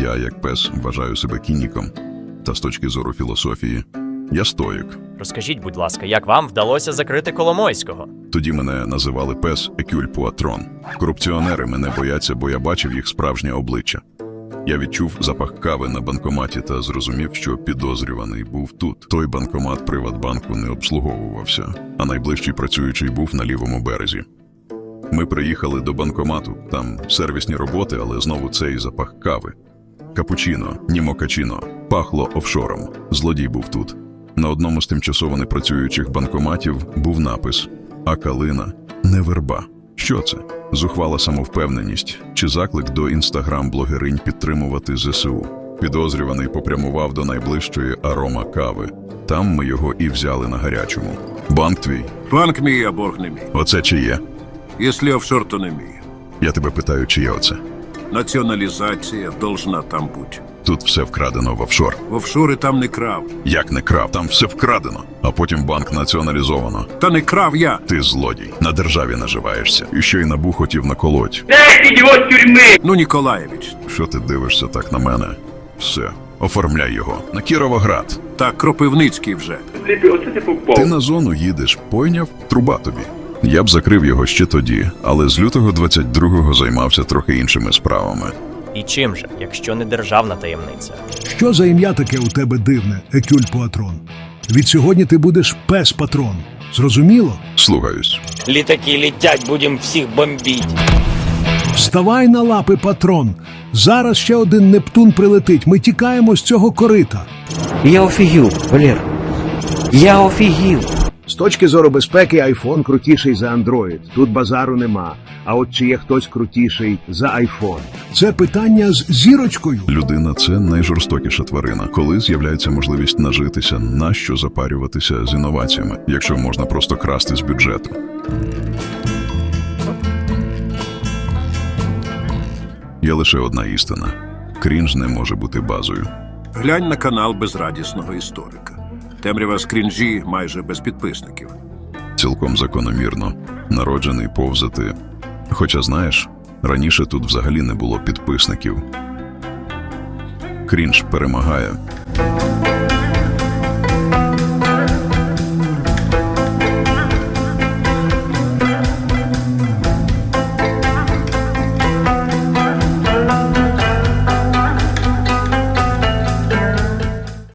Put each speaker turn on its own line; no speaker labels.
Я, як пес, вважаю себе кініком. Та з точки зору філософії, я стоїк.
Розкажіть, будь ласка, як вам вдалося закрити Коломойського?
Тоді мене називали пес Екюль Пуатрон. Корупціонери мене бояться, бо я бачив їх справжнє обличчя. Я відчув запах кави на банкоматі та зрозумів, що підозрюваний був тут. Той банкомат Приватбанку не обслуговувався, а найближчий працюючий був на лівому березі. Ми приїхали до банкомату, там сервісні роботи, але знову цей запах кави. Капучино, ні мокачино, пахло офшором. Злодій був тут. На одному з тимчасово непрацюючих банкоматів був напис А калина не верба. Що це? Зухвала самовпевненість чи заклик до інстаграм-блогеринь підтримувати ЗСУ. Підозрюваний попрямував до найближчої арома кави. Там ми його і взяли на гарячому. Банк твій,
Банк мій, а борг не мій.
оце чи є?
Якщо офшор, то не мій.
Я тебе питаю, чи є оце?
Націоналізація должна там бути.
Тут все вкрадено в офшор.
В офшори там не крав.
Як не крав, там все вкрадено, а потім банк націоналізовано.
Та не крав я.
Ти злодій, на державі наживаєшся. І ще й набу хотів наколоть.
Ну, Ніколаєвич.
Що ти дивишся так на мене? Все, оформляй його на Кіровоград.
Та Кропивницький вже.
Ти на зону їдеш, пойняв, труба тобі. Я б закрив його ще тоді, але з лютого 22-го займався трохи іншими справами.
І чим же, якщо не державна таємниця?
Що за ім'я таке у тебе дивне, Екюль Пуатрон? Від сьогодні ти будеш пес-патрон. Зрозуміло?
Слухаюсь.
Літаки летять, будемо всіх бомбити.
Вставай на лапи, патрон. Зараз ще один Нептун прилетить. Ми тікаємо з цього корита.
Я офігів, Валер. Я офігів.
З точки зору безпеки, iPhone крутіший за Android. Тут базару нема. А от чи є хтось крутіший за iPhone?
Це питання з зірочкою.
Людина це найжорстокіша тварина. Коли з'являється можливість нажитися, нащо запарюватися з інноваціями, якщо можна просто красти з бюджету. Є лише одна істина: крінж не може бути базою.
Глянь на канал безрадісного історика. Темрява з крінжі майже без підписників.
Цілком закономірно, народжений повзати. Хоча, знаєш, раніше тут взагалі не було підписників. Крінж перемагає,